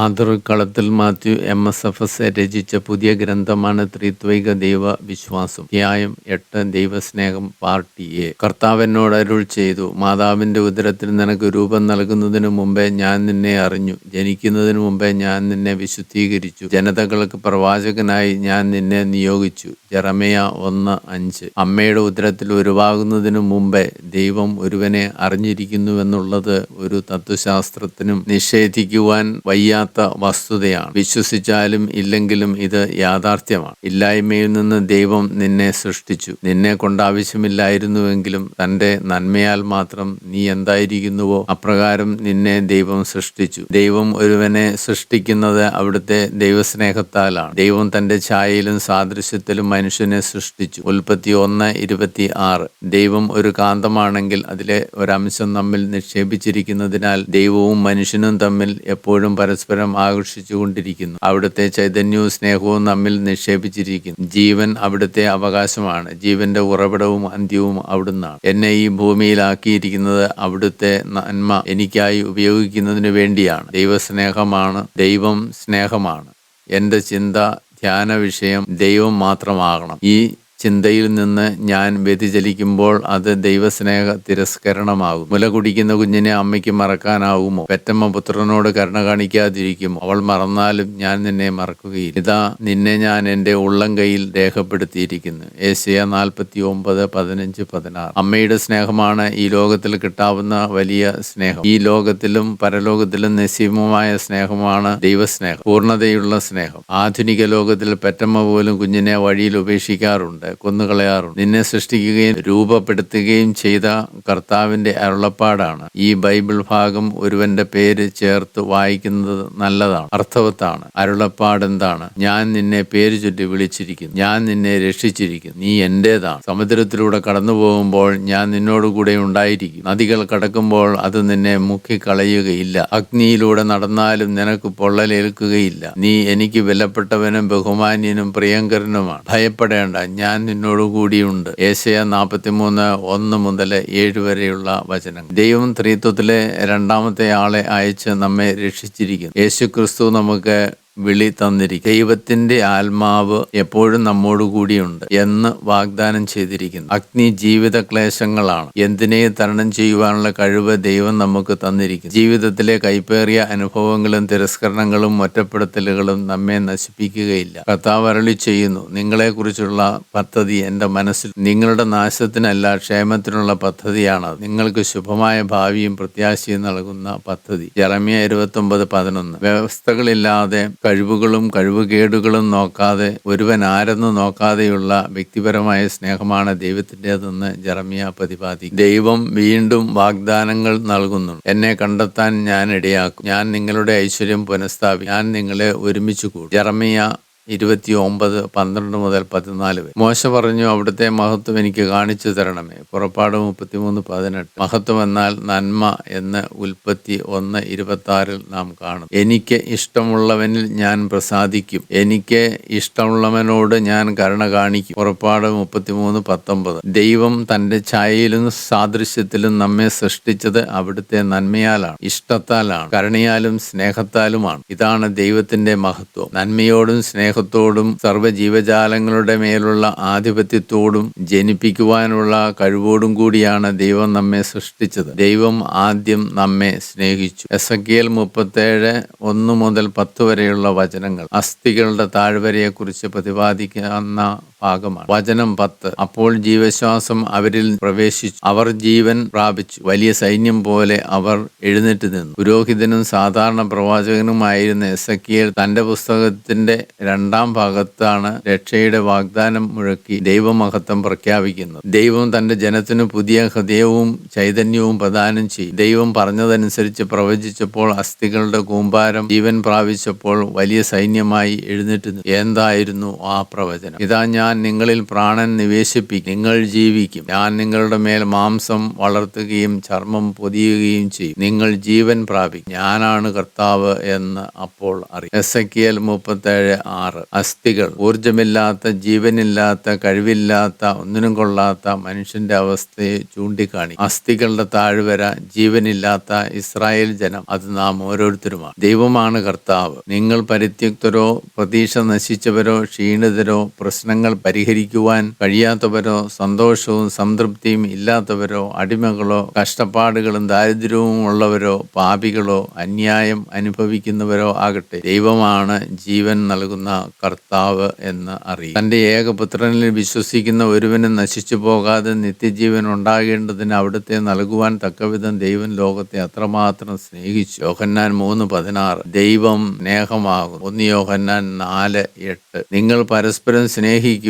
Father Kalathil Mathew M S F S രചിച്ച പുതിയ ഗ്രന്ഥമാണ് ത്രിത്വൈക ദൈവ വിശ്വാസം ന്യായം എട്ട് ദൈവസ്നേഹം പാർട്ടി എ കർത്താവിനോട് അരുൾ ചെയ്തു മാതാവിന്റെ ഉദരത്തിൽ നിനക്ക് രൂപം നൽകുന്നതിന് മുമ്പേ ഞാൻ നിന്നെ അറിഞ്ഞു. ജനിക്കുന്നതിന് മുമ്പേ ഞാൻ നിന്നെ വിശുദ്ധീകരിച്ചു. ജനതകൾക്ക് പ്രവാചകനായി ഞാൻ നിന്നെ നിയോഗിച്ചു. ജറമയ ഒന്ന് അഞ്ച്. അമ്മയുടെ ഉദരത്തിൽ ഉരുവാകുന്നതിനു മുമ്പേ ദൈവം ഒരുവനെ അറിഞ്ഞിരിക്കുന്നുവെന്നുള്ളത് ഒരു തത്വശാസ്ത്രത്തിനും നിഷേധിക്കുവാൻ വയ്യാത്ത വസ്തുതയാണ്. വിശ്വസിച്ചാലും ഇല്ലെങ്കിലും ഇത് യാഥാർത്ഥ്യമാണ്. ഇല്ലായ്മയിൽ നിന്ന് ദൈവം നിന്നെ സൃഷ്ടിച്ചു. നിന്നെ കൊണ്ട് ആവശ്യമില്ലായിരുന്നുവെങ്കിലും തന്റെ നന്മയാൽ മാത്രം നീ എന്തായിരിക്കുന്നുവോ അപ്രകാരം നിന്നെ ദൈവം സൃഷ്ടിച്ചു. ദൈവം ഒരുവനെ സൃഷ്ടിക്കുന്നത് അവിടുത്തെ ദൈവസ്നേഹത്താലാണ്. ദൈവം തന്റെ ഛായയിലും സാദൃശ്യത്തിലും മനുഷ്യനെ സൃഷ്ടിച്ചു. ഉൽപ്പത്തി ഒന്ന് ഇരുപത്തി ആറ് ദൈവം ഒരു കാന്തമാണെങ്കിൽ അതിലെ ഒരംശം നമ്മിൽ നിക്ഷേപിച്ചിരിക്കുന്നതിനാൽ ദൈവവും മനുഷ്യനും തമ്മിൽ എപ്പോഴും പരസ്പരം ആകർഷിച്ചുകൊണ്ടിരിക്കുന്നു അവിടുത്തെ ചൈതന്യവും സ്നേഹവും നമ്മിൽ നിക്ഷേപിച്ചിരിക്കുന്നു. ജീവൻ അവിടുത്തെ അവകാശമാണ്. ജീവന്റെ ഉറവിടവും അന്ത്യവും അവിടുന്നാണ്. എന്നെ ഈ ഭൂമിയിലാക്കിയിരിക്കുന്നത് അവിടുത്തെ നന്മ എനിക്കായി ഉപയോഗിക്കുന്നതിന് വേണ്ടിയാണ്. ദൈവസ്നേഹമാണ്. ദൈവം സ്നേഹമാണ്. എന്റെ ചിന്ത ധ്യാന വിഷയം ദൈവം മാത്രമാകണം. ഈ ചിന്തയിൽ നിന്ന് ഞാൻ വ്യതിചലിക്കുമ്പോൾ അത് ദൈവസ്നേഹ തിരസ്കരണമാകും. മുല കുടിക്കുന്ന കുഞ്ഞിനെ അമ്മയ്ക്ക് മറക്കാനാവുമോ? പെറ്റമ്മ പുത്രനോട് കരുണ കാണിക്കാതിരിക്കുമോ? അവൾ മറന്നാലും ഞാൻ നിന്നെ മറക്കുകയില്ല. ഇതാ നിന്നെ ഞാൻ എന്റെ ഉള്ളം കയ്യിൽ രേഖപ്പെടുത്തിയിരിക്കുന്നു. ഏഷ്യ നാൽപ്പത്തി ഒമ്പത് പതിനഞ്ച് പതിനാറ്. അമ്മയുടെ സ്നേഹമാണ് ഈ ലോകത്തിൽ കിട്ടാവുന്ന വലിയ സ്നേഹം. ഈ ലോകത്തിലും പരലോകത്തിലും നിസ്സീമമായ സ്നേഹമാണ് ദൈവസ്നേഹം. പൂർണതയുള്ള സ്നേഹം. ആധുനിക ലോകത്തിൽ പെറ്റമ്മ പോലും കുഞ്ഞിനെ വഴിയിൽ ഉപേക്ഷിക്കാറുണ്ട്. കൊന്നുകളയാറുണ്ട്. നിന്നെ സൃഷ്ടിക്കുകയും രൂപപ്പെടുത്തുകയും ചെയ്ത കർത്താവിന്റെ അരുളപ്പാടാണ്. ഈ ബൈബിൾ ഭാഗം ഒരുവന്റെ പേര് ചേർത്ത് വായിക്കുന്നത് നല്ലതാണ് അർത്ഥവത്താണ്. അരുളപ്പാട് എന്താണ്? ഞാൻ നിന്നെ പേര് ചുറ്റി വിളിച്ചിരിക്കുന്നു. ഞാൻ നിന്നെ രക്ഷിച്ചിരിക്കുന്നു. നീ എന്റേതാണ്. സമുദ്രത്തിലൂടെ കടന്നു പോകുമ്പോൾ ഞാൻ നിന്നോടുകൂടെ ഉണ്ടായിരിക്കും. നദികൾ കടക്കുമ്പോൾ അത് നിന്നെ മുക്കിക്കളയുകയില്ല. അഗ്നിയിലൂടെ നടന്നാലും നിനക്ക് പൊള്ളലേൽക്കുകയില്ല. നീ എനിക്ക് വിലപ്പെട്ടവനും ബഹുമാന്യനും പ്രിയങ്കരനുമാണ്. ഭയപ്പെടേണ്ട. ഞാൻ നിന്നോട് കൂടിയുണ്ട് ഏശയ നാൽപ്പത്തിമൂന്ന് ഒന്ന് മുതൽ ഏഴ് വരെയുള്ള വചനം ദൈവം ത്രിത്വത്തിലെ രണ്ടാമത്തെ ആളെ അയച്ച് നമ്മെ രക്ഷിച്ചിരിക്കുന്നു. യേശു ക്രിസ്തു നമുക്ക് വിളി തന്നിരിക്കും ദൈവത്തിന്റെ ആത്മാവ് എപ്പോഴും നമ്മോടുകൂടിയുണ്ട് എന്ന് വാഗ്ദാനം ചെയ്തിരിക്കുന്നു. അഗ്നി ജീവിത ക്ലേശങ്ങളാണ്. എന്തിനെ തരണം ചെയ്യുവാനുള്ള കഴിവ് ദൈവം നമുക്ക് തന്നിരിക്കുന്നു. ജീവിതത്തിലെ കൈപ്പേറിയ അനുഭവങ്ങളും തിരസ്കരണങ്ങളും ഒറ്റപ്പെടുത്തലുകളും നമ്മെ നശിപ്പിക്കുകയില്ല. കർത്താവ് അരളി ചെയ്യുന്നു. നിങ്ങളെക്കുറിച്ചുള്ള പദ്ധതി എന്റെ മനസ്സിൽ നിങ്ങളുടെ നാശത്തിനല്ല ക്ഷേമത്തിനുള്ള പദ്ധതിയാണ് നിങ്ങൾക്ക് ശുഭമായ ഭാവിയും പ്രത്യാശയും നൽകുന്ന പദ്ധതി. ജറമിയ ഇരുപത്തി ഒമ്പത് പതിനൊന്ന്. വ്യവസ്ഥകളില്ലാതെ കഴിവുകളും കഴിവുകേടുകളും നോക്കാതെ ഒരുവൻ ആരെന്ന് നോക്കാതെയുള്ള വ്യക്തിപരമായ സ്നേഹമാണ് ദൈവത്തിന്റെതെന്ന് ജറമിയ പ്രതിപാദിക്കും ദൈവം വീണ്ടും വാഗ്ദാനങ്ങൾ നൽകുന്നു എന്നെ കണ്ടെത്താൻ ഞാൻ ഇടയാക്കും. ഞാൻ നിങ്ങളുടെ ഐശ്വര്യം പുനഃസ്ഥാപിക്കും. ഞാൻ നിങ്ങളെ ഒരുമിച്ച് കൂടും. ജറമിയ ഇരുപത്തി ഒമ്പത് പന്ത്രണ്ട് മുതൽ പതിനാല് വരെ. മോശ പറഞ്ഞു അവിടുത്തെ മഹത്വം എനിക്ക് കാണിച്ചു തരണമേ. പുറപ്പാട് മുപ്പത്തിമൂന്ന് പതിനെട്ട്. മഹത്വം എന്നാൽ നന്മ എന്ന് ഉൽപ്പത്തി ഒന്ന് ഇരുപത്തി നാം കാണും. എനിക്ക് ഇഷ്ടമുള്ളവനിൽ ഞാൻ പ്രസാദിക്കും. എനിക്ക് ഇഷ്ടമുള്ളവനോട് ഞാൻ കരുണ കാണിക്കും. പുറപ്പാട് മുപ്പത്തിമൂന്ന് പത്തൊമ്പത്. ദൈവം തന്റെ ഛായയിലും സാദൃശ്യത്തിലും നമ്മെ സൃഷ്ടിച്ചത് അവിടുത്തെ നന്മയാലാണ് ഇഷ്ടത്താലാണ് കരുണയാലും സ്നേഹത്താലുമാണ്. ഇതാണ് ദൈവത്തിന്റെ മഹത്വം. നന്മയോടും സ്നേഹത്തോടും സർവജീവജാലങ്ങളുടെ മേലുള്ള ആധിപത്യത്തോടും ജനിപ്പിക്കുവാനുള്ള കഴിവോടും കൂടിയാണ് ദൈവം നമ്മെ സൃഷ്ടിച്ചത്. ദൈവം ആദ്യം നമ്മെ സ്നേഹിച്ചു. എസ് എ മുപ്പത്തേഴ് ഒന്ന് മുതൽ പത്ത് വരെയുള്ള വചനങ്ങൾ. അസ്ഥികളുടെ താഴ്വരയെക്കുറിച്ച് പ്രതിപാദിക്കുന്ന ഭാഗമാണ് വചനം പത്ത്. അപ്പോൾ ജീവശ്വാസം അവരിൽ പ്രവേശിച്ചു. അവർ ജീവൻ പ്രാപിച്ചു. വലിയ സൈന്യം പോലെ അവർ എഴുന്നേറ്റ് നിന്നു. പുരോഹിതനും സാധാരണ പ്രവാചകനുമായിരുന്ന എസക്കിയൽ തന്റെ പുസ്തകത്തിന്റെ രണ്ടാം ഭാഗത്താണ് രക്ഷയുടെ വാഗ്ദാനം മുഴക്കി ദൈവമഹത്വം പ്രഖ്യാപിക്കുന്നത്. ദൈവം തന്റെ ജനത്തിന് പുതിയ ഹൃദയവും ചൈതന്യവും പ്രദാനം ചെയ്യും ദൈവം പറഞ്ഞതനുസരിച്ച് പ്രവചിച്ചപ്പോൾ അസ്ഥികളുടെ കൂമ്പാരം ജീവൻ പ്രാപിച്ചപ്പോൾ വലിയ സൈന്യമായി എഴുന്നേറ്റ്. എന്തായിരുന്നു ആ പ്രവചനം? ഇതാ ഞാൻ ഞാൻ നിങ്ങളിൽ പ്രാണൻ നിവേശിപ്പിക്കും. നിങ്ങൾ ജീവിക്കും. ഞാൻ നിങ്ങളുടെ മേൽ മാംസം വളർത്തുകയും ചർമ്മം പൊതിയുകയും ചെയ്യും. നിങ്ങൾ ജീവൻ പ്രാപിക്കും. ഞാനാണ് കർത്താവ് എന്ന് അപ്പോൾ അറിയും. എസ് എ കെ എൽ മുപ്പത്തേഴ് ആറ്. അസ്ഥികൾ. ഊർജമില്ലാത്ത ജീവനില്ലാത്ത കഴിവില്ലാത്ത ഒന്നിനും കൊള്ളാത്ത മനുഷ്യന്റെ അവസ്ഥയെ ചൂണ്ടിക്കാണി. അസ്ഥികളുടെ താഴ്വര ജീവനില്ലാത്ത ഇസ്രായേൽ ജനം. അത് നാം ഓരോരുത്തരുമാണ്. ദൈവമാണ് കർത്താവ്. നിങ്ങൾ പരിത്യക്തരോ പ്രതീക്ഷ നശിച്ചവരോ ക്ഷീണിതരോ പ്രശ്നങ്ങൾ പരിഹരിക്കുവാൻ കഴിയാത്തവരോ സന്തോഷവും സംതൃപ്തിയും ഇല്ലാത്തവരോ അടിമകളോ കഷ്ടപ്പാടുകളും ദാരിദ്ര്യവും ഉള്ളവരോ പാപികളോ അന്യായം അനുഭവിക്കുന്നവരോ ആകട്ടെ. ദൈവമാണ് ജീവൻ നൽകുന്ന കർത്താവ് എന്ന് അറിയും. തന്റെ ഏകപുത്രനിൽ വിശ്വസിക്കുന്ന ഒരുവനും നശിച്ചു പോകാതെ നിത്യജീവൻ ഉണ്ടാകേണ്ടതിന് അവിടുത്തെ നൽകുവാൻ തക്കവിധം ദൈവം ലോകത്തെ അത്രമാത്രം സ്നേഹിച്ചു. യോഹന്നാൻ മൂന്ന് പതിനാറ്. ദൈവം സ്നേഹമാകും ഒന്ന് യോഹന്നാൻ നാല് എട്ട്. നിങ്ങൾ പരസ്പരം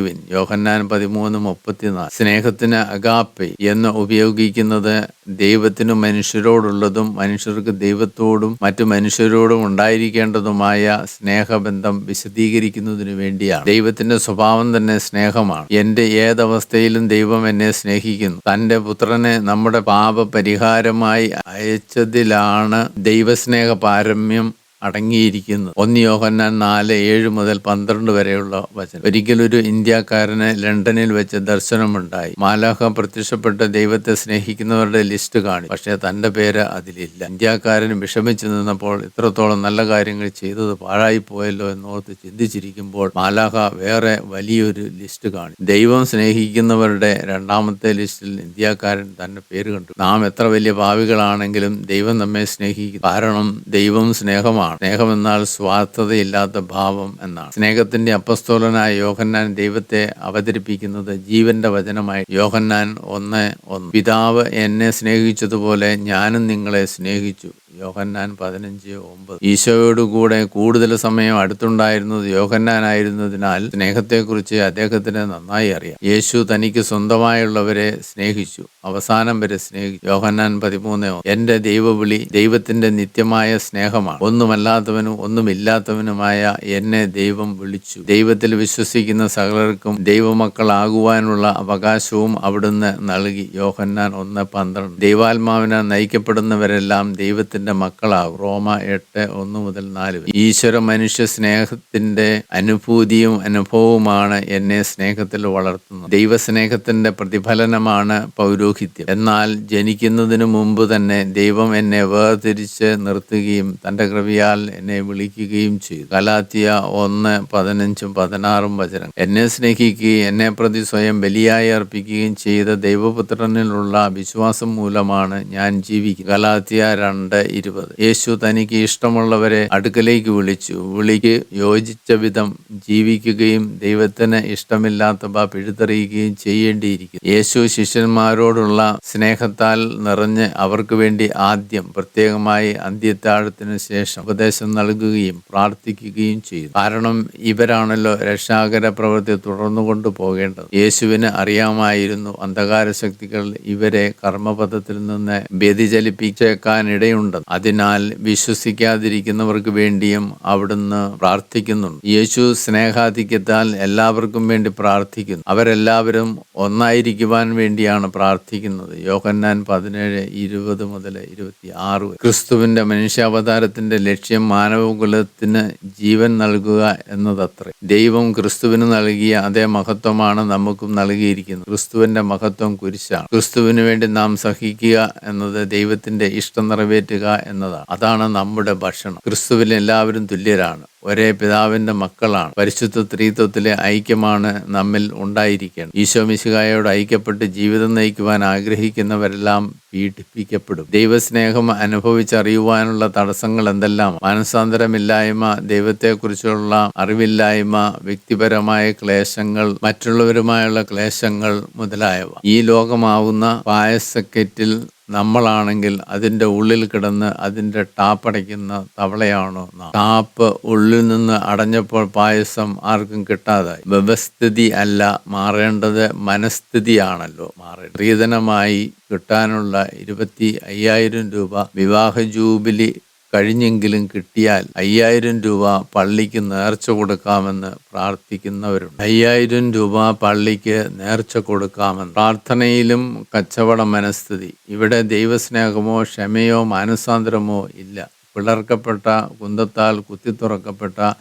സ്നേഹിക്കുവിൻ യോഹന്നാൻ പതിമൂന്ന് മുപ്പത്തിനാല്. സ്നേഹത്തിന് അഗാപ്പെ എന്ന് ഉപയോഗിക്കുന്നത് ദൈവത്തിനും മനുഷ്യരോടുള്ളതും മനുഷ്യർക്ക് ദൈവത്തോടും മറ്റു മനുഷ്യരോടും ഉണ്ടായിരിക്കേണ്ടതുമായ സ്നേഹബന്ധം വിശദീകരിക്കുന്നതിനു വേണ്ടിയാണ്. ദൈവത്തിന്റെ സ്വഭാവം തന്നെ സ്നേഹമാണ്. എന്റെ ഏതവസ്ഥയിലും ദൈവം എന്നെ സ്നേഹിക്കുന്നു. തന്റെ പുത്രനെ നമ്മുടെ പാപ പരിഹാരമായി അയച്ചതിലാണ് ദൈവസ്നേഹ പാരമ്യം അടങ്ങിയിരിക്കുന്നത് ഒന്ന് യോഹന്നാൻ നാല് ഏഴ് മുതൽ പന്ത്രണ്ട് വരെയുള്ള വചനം. ഒരിക്കലൊരു ഇന്ത്യക്കാരന് ലണ്ടനിൽ വെച്ച് ദർശനമുണ്ടായി. മാലാഹ പ്രത്യക്ഷപ്പെട്ട ദൈവത്തെ സ്നേഹിക്കുന്നവരുടെ ലിസ്റ്റ് കാണി. പക്ഷേ തന്റെ പേര് അതിലില്ല. ഇന്ത്യക്കാരൻ വിഷമിച്ചു നിന്നപ്പോൾ ഇത്രത്തോളം നല്ല കാര്യങ്ങൾ ചെയ്തത് പാഴായി പോയല്ലോ എന്നോർത്ത് ചിന്തിച്ചിരിക്കുമ്പോൾ മാലാഹ വേറെ വലിയൊരു ലിസ്റ്റ് കാണി. ദൈവം സ്നേഹിക്കുന്നവരുടെ രണ്ടാമത്തെ ലിസ്റ്റിൽ ഇന്ത്യക്കാരൻ തന്റെ പേര് കണ്ടു. നാം എത്ര വലിയ ഭാവികളാണെങ്കിലും ദൈവം നമ്മെ സ്നേഹിക്കും കാരണം ദൈവം സ്നേഹമാണ്. സ്നേഹമെന്നാൽ സ്വാർത്ഥതയില്ലാത്ത ഭാവം എന്നാണ്. സ്നേഹത്തിന്റെ അപ്പസ്തോലനായ യോഹന്നാൻ ദൈവത്തെ അവതരിപ്പിക്കുന്നത് ജീവന്റെ വചനമായി. യോഹന്നാൻ ഒന്ന് ഒന്ന് പിതാവ് എന്നെ സ്നേഹിച്ചതുപോലെ ഞാനും നിങ്ങളെ സ്നേഹിച്ചു. യോഹന്നാൻ പതിനഞ്ച് ഒമ്പത്. ഈശോയോടുകൂടെ കൂടുതൽ സമയം അടുത്തുണ്ടായിരുന്നത് യോഹന്നാനായിരുന്നതിനാൽ സ്നേഹത്തെക്കുറിച്ച് അദ്ദേഹത്തിന് നന്നായി അറിയാം. യേശു തനിക്ക് സ്വന്തമായുള്ളവരെ സ്നേഹിച്ചു. അവസാനം വരെ സ്നേഹിച്ചു. യോഹന്നാൻ പതിമൂന്ന് എന്റെ ദൈവവിളി ദൈവത്തിന്റെ നിത്യമായ സ്നേഹമാണ്. ഒന്നുമല്ലാത്തവനും ഒന്നുമില്ലാത്തവനുമായ എന്നെ ദൈവം വിളിച്ചു. ദൈവത്തിൽ വിശ്വസിക്കുന്ന സകലർക്കും ദൈവമക്കളാകുവാനുള്ള അവകാശവും അവിടുന്ന് നൽകി. യോഹന്നാൻ ഒന്ന് പന്ത്രണ്ട്. ദൈവാത്മാവിനാൽ നയിക്കപ്പെടുന്നവരെല്ലാം ദൈവത്തിന്റെ മക്കളാകും റോമ എട്ട് ഒന്ന് മുതൽ നാല് വരെ. ഈശ്വര മനുഷ്യ സ്നേഹത്തിന്റെ അനുഭൂതിയും അനുഭവവുമാണ് എന്നെ സ്നേഹത്തിൽ വളർത്തുന്നത്. ദൈവസ്നേഹത്തിന്റെ പ്രതിഫലനമാണ് പൗരോഹിത്യം. എന്നാൽ ജനിക്കുന്നതിനു മുമ്പ് തന്നെ ദൈവം എന്നെ വേർതിരിച്ച് നിർത്തുകയും തന്റെ കൃപയാൽ എന്നെ വിളിക്കുകയും ചെയ്തു. കലാത്തിയ ഒന്ന് പതിനഞ്ചും പതിനാറും വചനം എന്നെ സ്നേഹിക്കുകയും എന്നെ പ്രതി സ്വയം ബലിയായി അർപ്പിക്കുകയും ചെയ്ത ദൈവപുത്രനിലുള്ള വിശ്വാസം മൂലമാണ് ഞാൻ ജീവിക്കുന്നത്. ഗലാത്തിയ രണ്ട് ഇരുപത്. യേശു തനിക്ക് ഇഷ്ടമുള്ളവരെ അടുക്കലേക്ക് വിളിച്ചു. വിളിക്ക് യോജിച്ച വിധം ജീവിക്കുകയും ദൈവത്തിന് ഇഷ്ടമില്ലാത്തവ പിഴുതെറിയുകയും ചെയ്യേണ്ടിയിരിക്കുന്നു. യേശു ശിഷ്യന്മാരോടുള്ള സ്നേഹത്താൽ നിറഞ്ഞ് അവർക്ക് വേണ്ടി ആദ്യം പ്രത്യേകമായി അന്ത്യത്താഴത്തിന് ശേഷം ഉപദേശം നൽകുകയും പ്രാർത്ഥിക്കുകയും ചെയ്തു. കാരണം ഇവരാണല്ലോ രക്ഷാകര പ്രവൃത്തി തുടർന്നു കൊണ്ടുപോകേണ്ടത് യേശുവിന് അറിയാമായിരുന്നു അന്ധകാര ശക്തികൾ ഇവരെ കർമ്മപഥത്തിൽ നിന്ന് വ്യതിചലിപ്പിച്ചേക്കാനിടയുണ്ട്. അതിനാൽ വിശ്വസിക്കാതിരിക്കുന്നവർക്ക് വേണ്ടിയും അവിടുന്ന് പ്രാർത്ഥിക്കുന്നുണ്ട്. യേശു സ്നേഹാധിക്യത്താൽ എല്ലാവർക്കും വേണ്ടി പ്രാർത്ഥിക്കുന്നു. അവരെല്ലാവരും ഒന്നായിരിക്കുവാൻ വേണ്ടിയാണ് പ്രാർത്ഥിക്കുന്നത്. യോഹന്നാൻ പതിനേഴ് ഇരുപത് മുതൽ ഇരുപത്തി ആറ്. ക്രിസ്തുവിന്റെ മനുഷ്യാവതാരത്തിന്റെ ലക്ഷ്യം മാനവകുലത്തിന് ജീവൻ നൽകുക എന്നതത്രേ. ദൈവം ക്രിസ്തുവിന് നൽകിയ അതേ മഹത്വമാണ് നമുക്കും നൽകിയിരിക്കുന്നത്. ക്രിസ്തുവിന്റെ മഹത്വം കുരിശാണ്. ക്രിസ്തുവിന് വേണ്ടി നാം സഹിക്കുക എന്നത് ദൈവത്തിന്റെ ഇഷ്ടം നിറവേറ്റുക എന്നതാണ്. അതാണ് നമ്മുടെ ഭക്ഷണം. ക്രിസ്തുവിൽ എല്ലാവരും തുല്യരാണ്. ഒരേ പിതാവിന്റെ മക്കളാണ്. പരിശുദ്ധ ത്രീത്വത്തിലെ ഐക്യമാണ് നമ്മിൽ ഉണ്ടായിരിക്കണം ഈശോ മിശിഹായോട് ഐക്യപ്പെട്ട് ജീവിതം നയിക്കുവാൻ ആഗ്രഹിക്കുന്നവരെല്ലാം പീഡിപ്പിക്കപ്പെടും. ദൈവസ്നേഹം അനുഭവിച്ചറിയുവാനുള്ള തടസ്സങ്ങൾ എന്തെല്ലാം? മാനസാന്തരമില്ലായ്മ ദൈവത്തെക്കുറിച്ചുള്ള അറിവില്ലായ്മ വ്യക്തിപരമായ ക്ലേശങ്ങൾ മറ്റുള്ളവരുമായുള്ള ക്ലേശങ്ങൾ മുതലായവ. ഈ ലോകമാവുന്ന പായസക്കെറ്റിൽ നമ്മളാണെങ്കിൽ അതിന്റെ ഉള്ളിൽ കിടന്ന് അതിന്റെ ടാപ്പടയ്ക്കുന്ന തവളയാണോ ടാപ്പ് ഉള്ളിൽ നിന്ന് അടഞ്ഞപ്പോൾ പായസം ആർക്കും കിട്ടാതായി. വ്യവസ്ഥിതി അല്ല മാറേണ്ടത് മനസ്ഥിതിയാണല്ലോ മാറേണ്ടത്. സ്ത്രീധനമായി കിട്ടാനുള്ള ഇരുപത്തി അയ്യായിരം രൂപ വിവാഹ ജൂബിലി കഴിഞ്ഞെങ്കിലും കിട്ടിയാൽ അയ്യായിരം രൂപ പള്ളിക്ക് നേർച്ച കൊടുക്കാമെന്ന് പ്രാർത്ഥിക്കുന്നവരുണ്ട്. അയ്യായിരം രൂപ പള്ളിക്ക് നേർച്ച കൊടുക്കാമെന്ന് പ്രാർത്ഥനയിലും കച്ചവട മനസ്ഥിതി. ഇവിടെ ദൈവസ്നേഹമോ ക്ഷമയോ മാനസാന്തരമോ ഇല്ല. പിളർക്കപ്പെട്ട കുന്തത്താൽ കുത്തിത്തുറക്കപ്പെട്ട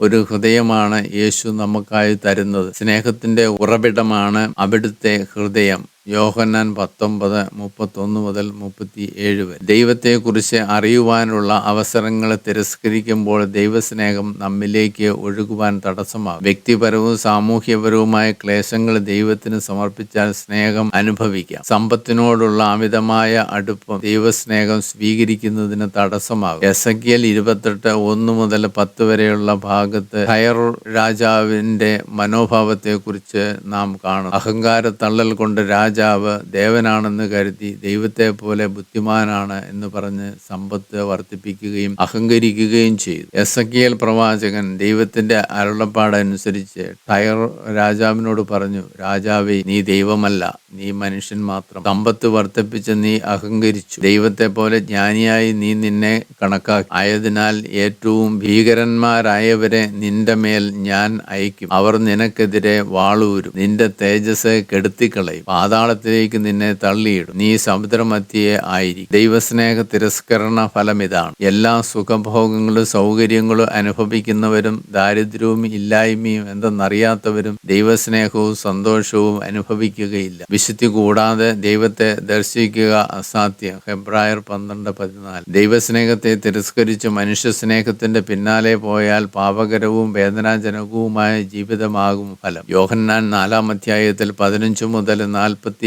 ഒരു ഹൃദയമാണ് യേശു നമുക്കായി തരുന്നത്. സ്നേഹത്തിന്റെ ഉറവിടമാണ് അവിടുത്തെ ഹൃദയം. യോഹന്നാൻ പത്തൊമ്പത് മുപ്പത്തൊന്ന് മുതൽ മുപ്പത്തി ഏഴ് വരെ. ദൈവത്തെക്കുറിച്ച് അറിയുവാനുള്ള അവസരങ്ങൾ തിരസ്കരിക്കുമ്പോൾ ദൈവസ്നേഹം നമ്മിലേക്ക് ഒഴുകുവാൻ തടസ്സമാകും. വ്യക്തിപരവും സാമൂഹ്യപരവുമായ ക്ലേശങ്ങൾ ദൈവത്തിന് സമർപ്പിച്ചാൽ സ്നേഹം അനുഭവിക്കാം. സമ്പത്തിനോടുള്ള അമിതമായ അടുപ്പം ദൈവസ്നേഹം സ്വീകരിക്കുന്നതിന് തടസ്സമാകും. എസ് ഇരുപത്തെട്ട് ഒന്ന് മുതൽ പത്ത് വരെയുള്ള ഭാഗത്ത് ഹയർ രാജാവിന്റെ മനോഭാവത്തെക്കുറിച്ച് നാം കാണും. അഹങ്കാര തള്ളൽ കൊണ്ട് രാജാവ് ദേവനാണെന്ന് കരുതി ദൈവത്തെ പോലെ ബുദ്ധിമാനാണ് എന്ന് പറഞ്ഞ് സമ്പത്ത് വർദ്ധിപ്പിക്കുകയും അഹങ്കരിക്കുകയും ചെയ്തു. എസ് എൽ പ്രവാചകൻ ദൈവത്തിന്റെ അരുളപ്പാടനുസരിച്ച് ടയർ രാജാവിനോട് പറഞ്ഞു രാജാവേ നീ ദൈവമല്ല നീ മനുഷ്യൻ മാത്രം. സമ്പത്ത് വർദ്ധിപ്പിച്ച് നീ അഹങ്കരിച്ചു. ദൈവത്തെ പോലെ ജ്ഞാനിയായി നീ നിന്നെ കണക്കാക്കി. ആയതിനാൽ ഏറ്റവും ഭീകരന്മാരായവരെ നിന്റെ മേൽ ഞാൻ അയക്കും അവർ നിനക്കെതിരെ വാളൂരും. നിന്റെ തേജസ് കെടുത്തിക്കളയും. പാതാളത്തിലേക്ക് നിന്നെ തള്ളിയിടും. നീ സമുദ്രമധ്യയെ ആയിരിക്കും. ദൈവസ്നേഹ തിരസ്കരണ ഫലം ഇതാണ്. എല്ലാ സുഖഭോഗങ്ങളും സൗകര്യങ്ങളും അനുഭവിക്കുന്നവരും ദാരിദ്ര്യവും ഇല്ലായ്മയും എന്തെന്നറിയാത്തവരും ദൈവസ്നേഹവും സന്തോഷവും അനുഭവിക്കുകയില്ല. വിശുദ്ധി കൂടാതെ ദൈവത്തെ ദർശിക്കുക അസാധ്യം. ഹെബ്രായർ പന്ത്രണ്ട് പതിനാല്. ദൈവസ്നേഹത്തെ തിരസ്കരിച്ച് മനുഷ്യസ്നേഹത്തിന്റെ പിന്നാലെ പോയാൽ പാപകരവും വേദനാജനകവുമായ ജീവിതമാകും ഫലം. യോഹന്നാൻ നാലാം അധ്യായത്തിൽ പതിനഞ്ച് മുതൽ നാൽപ്പത്തി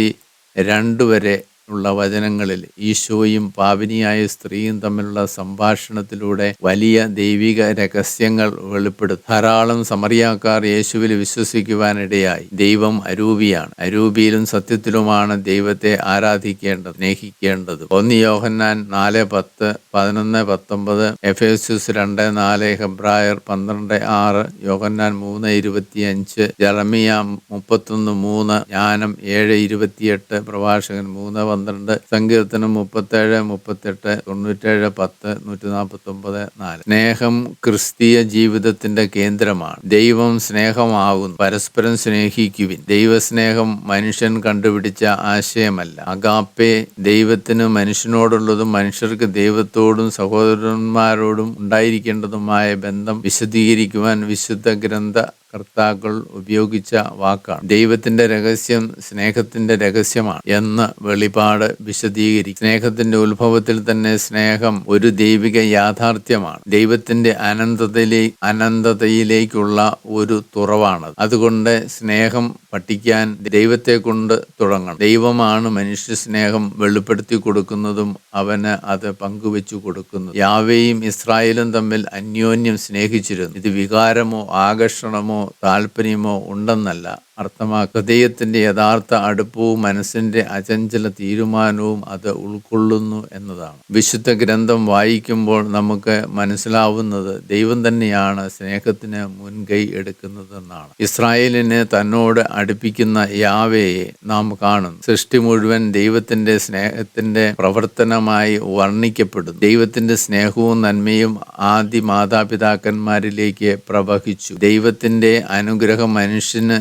രണ്ട് വരെ ഉള്ള വചനങ്ങളിൽ ഈശോയും പാപിനിയായ സ്ത്രീയും തമ്മിലുള്ള സംഭാഷണത്തിലൂടെ വലിയ ദൈവിക രഹസ്യങ്ങൾ വെളിപ്പെടുത്തും ധാരാളം സമറിയാക്കാർ യേശുവിൽ വിശ്വസിക്കുവാനിടയായി. ദൈവം അരൂപിയാണ്. അരൂപിയിലും സത്യത്തിലുമാണ് ദൈവത്തെ ആരാധിക്കേണ്ടത് സ്നേഹിക്കേണ്ടത്. ഒന്ന് യോഹന്നാൻ നാല് പത്ത് പതിനൊന്ന് പത്തൊമ്പത് എഫ് എസ് രണ്ട് നാല് ഹെബ്രായർ പന്ത്രണ്ട് ആറ് യോഹന്നാൻ മൂന്ന് ഇരുപത്തിയഞ്ച് ജറമിയ മുപ്പത്തൊന്ന് മൂന്ന് ജ്ഞാനം ഏഴ് ഇരുപത്തിയെട്ട് പ്രഭാഷകൻ മൂന്ന് പന്ത്രണ്ട് സങ്കീർത്തനം മുപ്പത്തേഴ് മുപ്പത്തെട്ട് തൊണ്ണൂറ്റേഴ് പത്ത് നൂറ്റി നാൽപ്പത്തി ഒമ്പത് നാല്. സ്നേഹം ക്രിസ്തീയ ജീവിതത്തിന്റെ കേന്ദ്രമാണ്. ദൈവം സ്നേഹമാകുന്നു പരസ്പരം സ്നേഹിക്കുവിൻ. ദൈവസ്നേഹം മനുഷ്യൻ കണ്ടുപിടിച്ച ആശയമല്ല. അഗാപ്പെ ദൈവത്തിന് മനുഷ്യനോടുള്ളതും മനുഷ്യർക്ക് ദൈവത്തോടും സഹോദരന്മാരോടും ഉണ്ടായിരിക്കേണ്ടതുമായ ബന്ധം വിശദീകരിക്കുവാൻ വിശുദ്ധ ഗ്രന്ഥ കർത്താക്കൾ ഉപയോഗിച്ച വാക്കാണ്. ദൈവത്തിന്റെ രഹസ്യം സ്നേഹത്തിന്റെ രഹസ്യമാണ് എന്ന് വെളിപാട് വിശദീകരിക്കും. സ്നേഹത്തിന്റെ ഉത്ഭവത്തിൽ തന്നെ സ്നേഹം ഒരു ദൈവിക യാഥാർത്ഥ്യമാണ്. ദൈവത്തിന്റെ അനന്തതയിലേ അനന്തതയിലേക്കുള്ള ഒരു തുറവാണ് അതുകൊണ്ട് സ്നേഹം പഠിക്കാൻ ദൈവത്തെ കൊണ്ട് തുടങ്ങണം. ദൈവമാണ് മനുഷ്യ സ്നേഹം വെളിപ്പെടുത്തി കൊടുക്കുന്നതും അവന് അത് പങ്കുവെച്ചു കൊടുക്കുന്നു യാവയും ഇസ്രായേലും തമ്മിൽ അന്യോന്യം സ്നേഹിച്ചിരുന്നു. ഇത് വികാരമോ ആകർഷണമോ താല്പര്യമോ ഉണ്ടെന്നല്ല. അർത്ഥമാക്കുക. ഹൃദയത്തിന്റെ യഥാർത്ഥ അടുപ്പവും മനസ്സിന്റെ അചഞ്ചല തീരുമാനവും അത് ഉൾക്കൊള്ളുന്നു എന്നതാണ്. വിശുദ്ധ ഗ്രന്ഥം വായിക്കുമ്പോൾ നമുക്ക് മനസ്സിലാവുന്നത് ദൈവം തന്നെയാണ് സ്നേഹത്തിന് മുൻകൈ എടുക്കുന്നതെന്നാണ്. ഇസ്രായേലിനെ തന്നോട് അടുപ്പിക്കുന്ന യാവയെ നാം കാണും സൃഷ്ടി മുഴുവൻ ദൈവത്തിന്റെ സ്നേഹത്തിന്റെ പ്രവർത്തനമായി വർണിക്കപ്പെടുന്നു. ദൈവത്തിന്റെ സ്നേഹവും നന്മയും ആദ്യ മാതാപിതാക്കന്മാരിലേക്ക് പ്രവഹിച്ചു. ദൈവത്തിന്റെ അനുഗ്രഹം മനുഷ്യന്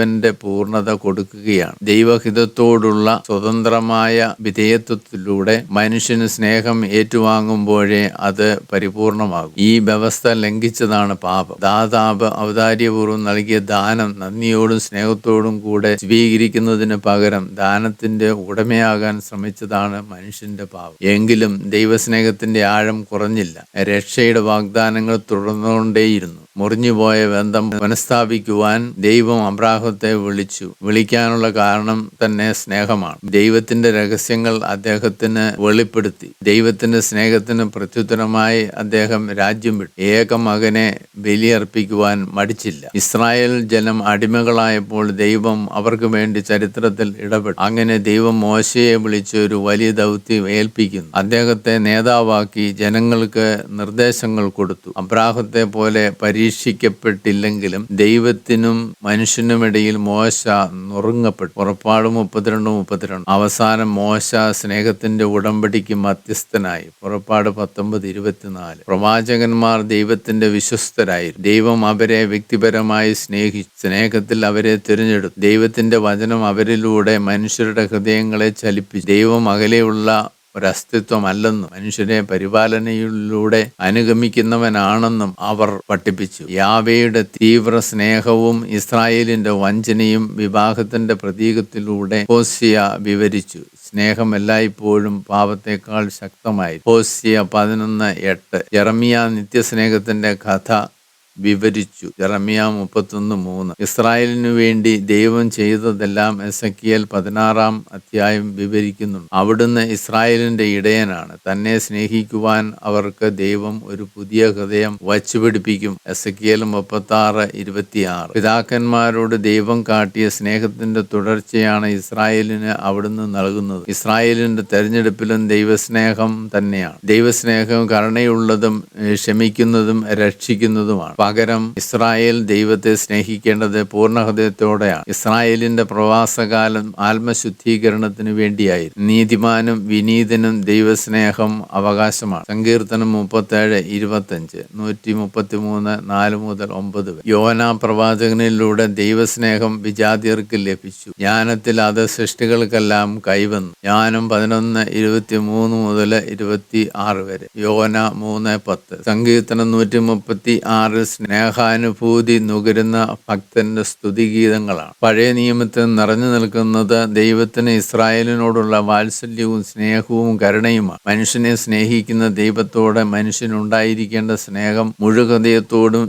ജീവന്റെ പൂർണത കൊടുക്കുകയാണ്. ദൈവഹിതത്തോടുള്ള സ്വതന്ത്രമായ വിധേയത്വത്തിലൂടെ മനുഷ്യന് സ്നേഹം ഏറ്റുവാങ്ങുമ്പോഴേ അത് പരിപൂർണമാകും. ഈ വ്യവസ്ഥ ലംഘിച്ചതാണ് പാപം. ദാതാവ് ഔദാര്യപൂർവം നൽകിയ ദാനം നന്ദിയോടും സ്നേഹത്തോടും കൂടെ സ്വീകരിക്കുന്നതിന് പകരം ദാനത്തിന്റെ ഉടമയാകാൻ ശ്രമിച്ചതാണ് മനുഷ്യന്റെ പാപം. എങ്കിലും ദൈവസ്നേഹത്തിന്റെ ആഴം കുറഞ്ഞില്ല. രക്ഷയുടെ വാഗ്ദാനങ്ങൾ തുടർന്നുകൊണ്ടേയിരുന്നു. മുറിഞ്ഞുപോയ ബന്ധം പുനഃസ്ഥാപിക്കുവാൻ ദൈവം അബ്രാഹത്തെ വിളിച്ചു. വിളിക്കാനുള്ള കാരണം തന്നെ സ്നേഹമാണ്. ദൈവത്തിന്റെ രഹസ്യങ്ങൾ അദ്ദേഹത്തിന് വെളിപ്പെടുത്തി. ദൈവത്തിന്റെ സ്നേഹത്തിന് പ്രത്യുത്തരമായി അദ്ദേഹം രാജ്യം വിട്ടു. ഏക മകനെ ബലിയർപ്പിക്കുവാൻ മടിച്ചില്ല. ഇസ്രായേൽ ജനം അടിമകളായപ്പോൾ ദൈവം അവർക്ക് വേണ്ടി ചരിത്രത്തിൽ ഇടപെട്ടു. അങ്ങനെ ദൈവം മോശയെ വിളിച്ച് ഒരു വലിയ ദൗത്യം ഏൽപ്പിക്കുന്നു. അദ്ദേഹത്തെ നേതാവാക്കി ജനങ്ങൾക്ക് നിർദ്ദേശങ്ങൾ കൊടുത്തു. അബ്രാഹത്തെ പോലെ പരി പരീക്ഷിക്കപ്പെട്ടില്ലെങ്കിലും ദൈവത്തിനും മനുഷ്യനുമിടയിൽ മോശ നുറുങ്ങപ്പെട്ടു. പുറപ്പാട് മുപ്പത്തിരണ്ട് മുപ്പത്തിരണ്ട്. അവസാനം മോശ സ്നേഹത്തിന്റെ ഉടമ്പടിക്ക് മധ്യസ്ഥനായി. പുറപ്പാട് പത്തൊമ്പത് ഇരുപത്തിനാല്. പ്രവാചകന്മാർ ദൈവത്തിന്റെ വിശ്വസ്തരായി ദൈവം അവരെ വ്യക്തിപരമായി സ്നേഹിച്ചു. സ്നേഹത്തിൽ അവരെ തിരഞ്ഞെടുത്തു. ദൈവത്തിന്റെ വചനം അവരിലൂടെ മനുഷ്യരുടെ ഹൃദയങ്ങളെ ചലിപ്പിച്ചു. ദൈവം അകലെയുള്ള ഒരസ്തിത്വമല്ലെന്നും മനുഷ്യനെ പരിപാലനയിലൂടെ അനുഗമിക്കുന്നവനാണെന്നും അവർ പഠിപ്പിച്ചു. യാവയുടെ തീവ്ര സ്നേഹവും ഇസ്രായേലിന്റെ വഞ്ചനയും വിവാഹത്തിന്റെ പ്രതീകത്തിലൂടെ ഹോസിയ വിവരിച്ചു. സ്നേഹം എല്ലായ്പ്പോഴും പാപത്തേക്കാൾ ശക്തമായി ഹോസിയ പതിനൊന്ന് എട്ട്. ജെറമിയ നിത്യസ്നേഹത്തിന്റെ കഥ വിവരിച്ചു. ജെറമിയ മുപ്പത്തൊന്ന് മൂന്ന്. ഇസ്രായേലിനു വേണ്ടി ദൈവം ചെയ്തതെല്ലാം എസക്കിയൽ പതിനാറാം അധ്യായം വിവരിക്കുന്നുണ്ട്. അവിടുന്ന് ഇസ്രായേലിന്റെ ഇടയനാണ്. തന്നെ സ്നേഹിക്കുവാൻ അവർക്ക് ദൈവം ഒരു പുതിയ ഹൃദയം വച്ചുപിടിപ്പിക്കും. എസക്കിയൽ മുപ്പത്തി ആറ് ഇരുപത്തിയാറ്. പിതാക്കന്മാരോട് ദൈവം കാട്ടിയ സ്നേഹത്തിന്റെ തുടർച്ചയാണ് ഇസ്രായേലിന് അവിടുന്ന് നൽകുന്നത്. ഇസ്രായേലിന്റെ തെരഞ്ഞെടുപ്പിലും ദൈവസ്നേഹം തന്നെയാണ്. ദൈവസ്നേഹം കരുണയുള്ളതും ക്ഷമിക്കുന്നതും രക്ഷിക്കുന്നതുമാണ്. പകരം ഇസ്രായേൽ ദൈവത്തെ സ്നേഹിക്കേണ്ടത് പൂർണ ഹൃദയത്തോടെയാണ് ഇസ്രായേലിന്റെ പ്രവാസകാലം ആത്മശുദ്ധീകരണത്തിന് വേണ്ടിയായിരുന്നു. നീതിമാനും വിനീതനും ദൈവസ്നേഹം അവകാശമാണ്. സങ്കീർത്തനം മുപ്പത്തേഴ് ഇരുപത്തഞ്ച് നൂറ്റി മുപ്പത്തി മൂന്ന് നാല് മുതൽ ഒമ്പത് വരെ. യോന പ്രവാചകനിലൂടെ ദൈവസ്നേഹം വിജാതിയർക്ക് ലഭിച്ചു. ജ്ഞാനത്തിൽ അത് സൃഷ്ടികൾക്കെല്ലാം കൈവന്നു. ജ്ഞാനം പതിനൊന്ന് ഇരുപത്തി മൂന്ന് മുതൽ ഇരുപത്തി ആറ് വരെ. യോന മൂന്ന് പത്ത്. സങ്കീർത്തനം നൂറ്റി മുപ്പത്തി ആറ് സ്നേഹാനുഭൂതി നുകരുന്ന ഭക്തന്റെ സ്തുതിഗീതങ്ങളാണ്. പഴയ നിയമത്തിൽ നിറഞ്ഞു നിൽക്കുന്നത് ദൈവത്തിന് ഇസ്രായേലിനോടുള്ള വാത്സല്യവും സ്നേഹവും കരുണയുമാണ്. മനുഷ്യനെ സ്നേഹിക്കുന്ന ദൈവത്തോടെ മനുഷ്യനുണ്ടായിരിക്കേണ്ട സ്നേഹം മുഴുഹൃദയത്തോടും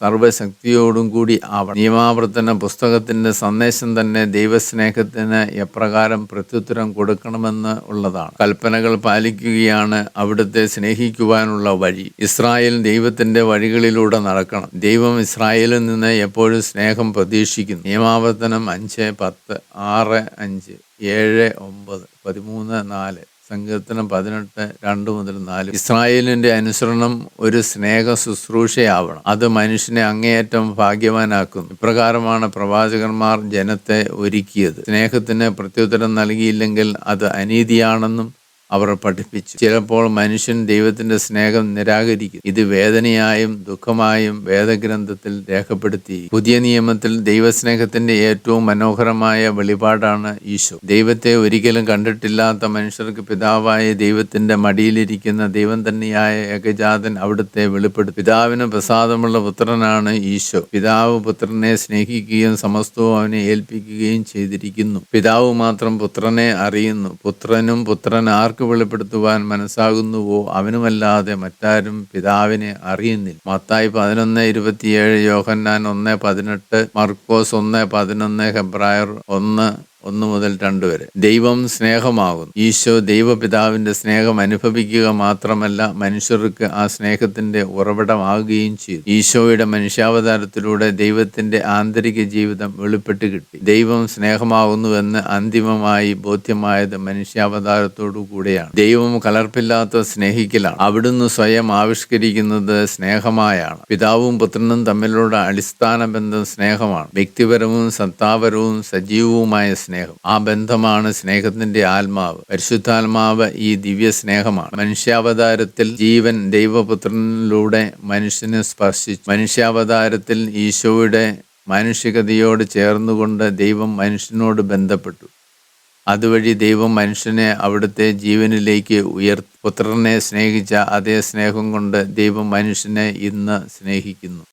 സർവശക്തിയോടും കൂടി ആവണം. നിയമാവർത്തന പുസ്തകത്തിന്റെ സന്ദേശം തന്നെ ദൈവസ്നേഹത്തിന് എപ്രകാരം പ്രത്യുത്തരം കൊടുക്കണമെന്ന് ഉള്ളതാണ്. കൽപ്പനകൾ പാലിക്കുകയാണ് അവിടുത്തെ സ്നേഹിക്കുവാനുള്ള വഴി. ഇസ്രായേൽ ദൈവത്തിന്റെ വഴികളിലൂടെ നടക്കണം. ദൈവം ഇസ്രായേലിൽ നിന്ന് എപ്പോഴും സ്നേഹം പ്രതീക്ഷിക്കുന്നു. നിയമാവർത്തനം അഞ്ച് പത്ത് ആറ് അഞ്ച് ഏഴ് ഒമ്പത് പതിമൂന്ന് നാല് സങ്കീർത്തനം പതിനെട്ട് രണ്ട് മുതൽ നാല്. ഇസ്രായേലിന്റെ അനുസരണം ഒരു സ്നേഹ ശുശ്രൂഷയാവണം. അത് മനുഷ്യനെ അങ്ങേയറ്റം ഭാഗ്യവാനാക്കുന്നു. ഇപ്രകാരമാണ് പ്രവാചകന്മാർ ജനത്തെ ഒരുക്കിയത്. സ്നേഹത്തിന് പ്രത്യുത്തരം നൽകിയില്ലെങ്കിൽ അത് അനീതിയാണെന്നും അവർ പഠിപ്പിച്ചു. ചിലപ്പോൾ മനുഷ്യൻ ദൈവത്തിന്റെ സ്നേഹം നിരാകരിക്കും. ഇത് വേദനയായും ദുഃഖമായും വേദഗ്രന്ഥത്തിൽ രേഖപ്പെടുത്തി. പുതിയ നിയമത്തിൽ ദൈവസ്നേഹത്തിന്റെ ഏറ്റവും മനോഹരമായ വെളിപാടാണ് ഈശോ. ദൈവത്തെ ഒരിക്കലും കണ്ടിട്ടില്ലാത്ത മനുഷ്യർക്ക് പിതാവായ ദൈവത്തിന്റെ മടിയിലിരിക്കുന്ന ദൈവം തന്നെയായ ഏകജാതൻ അവിടുത്തെ വെളിപ്പെടുത്തി. പിതാവിന് പ്രസാദമുള്ള പുത്രനാണ് ഈശോ. പിതാവ് പുത്രനെ സ്നേഹിക്കുകയും സമസ്തവും അവനെ ഏൽപ്പിക്കുകയും ചെയ്തിരിക്കുന്നു. പിതാവ് മാത്രം പുത്രനെ അറിയുന്നു. പുത്രനും പുത്രൻ വെളിപ്പെടുത്തുവാൻ മനസ്സാകുന്നുവോ അവനുമല്ലാതെ മറ്റാരും പിതാവിനെ അറിയുന്നില്ല. മത്തായി പതിനൊന്ന് ഇരുപത്തിയേഴ് യോഹന്നാൻ ഒന്ന് പതിനെട്ട് മർക്കോസ് ഒന്ന് പതിനൊന്ന് ഹെബ്രായർ ഒന്ന് ഒന്ന് മുതൽ രണ്ടു വരെ. ദൈവം സ്നേഹമാകുന്നു. ഈശോ ദൈവപിതാവിന്റെ സ്നേഹം അനുഭവിക്കുക മാത്രമല്ല മനുഷ്യർക്ക് ആ സ്നേഹത്തിന്റെ ഉറവിടമാകുകയും ചെയ്തു. ഈശോയുടെ മനുഷ്യാവതാരത്തിലൂടെ ദൈവത്തിന്റെ ആന്തരിക ജീവിതം വെളിപ്പെട്ട് കിട്ടി. ദൈവം സ്നേഹമാകുന്നുവെന്ന് അന്തിമമായി ബോധ്യമായത് മനുഷ്യാവതാരത്തോടു കൂടെയാണ്. ദൈവം കലർപ്പില്ലാത്ത സ്നേഹിക്കലാണ്. അവിടുന്ന് സ്വയം ആവിഷ്കരിക്കുന്നത് സ്നേഹമായാണ്. പിതാവും പുത്രനും തമ്മിലുള്ള അടിസ്ഥാന ബന്ധം സ്നേഹമാണ്. വ്യക്തിപരവും സത്താപരവും സജീവവുമായ സ്നേഹം. ആ ബന്ധമാണ് സ്നേഹത്തിന്റെ ആത്മാവ്. പരിശുദ്ധാത്മാവ് ഈ ദിവ്യ സ്നേഹമാണ് മനുഷ്യാവതാരത്തിൽ ജീവൻ ദൈവപുത്രനിലൂടെ മനുഷ്യനെ സ്പർശിച്ചു. മനുഷ്യാവതാരത്തിൽ ഈശോയുടെ മാനുഷികതയോട് ചേർന്നുകൊണ്ട് ദൈവം മനുഷ്യനോട് ബന്ധപ്പെട്ടു. അതുവഴി ദൈവം മനുഷ്യനെ അവിടുത്തെ ജീവനിലേക്ക് ഉയർ പുത്രനെ സ്നേഹിച്ച അതേ സ്നേഹം കൊണ്ട് ദൈവം മനുഷ്യനെ ഇന്ന് സ്നേഹിക്കുന്നു.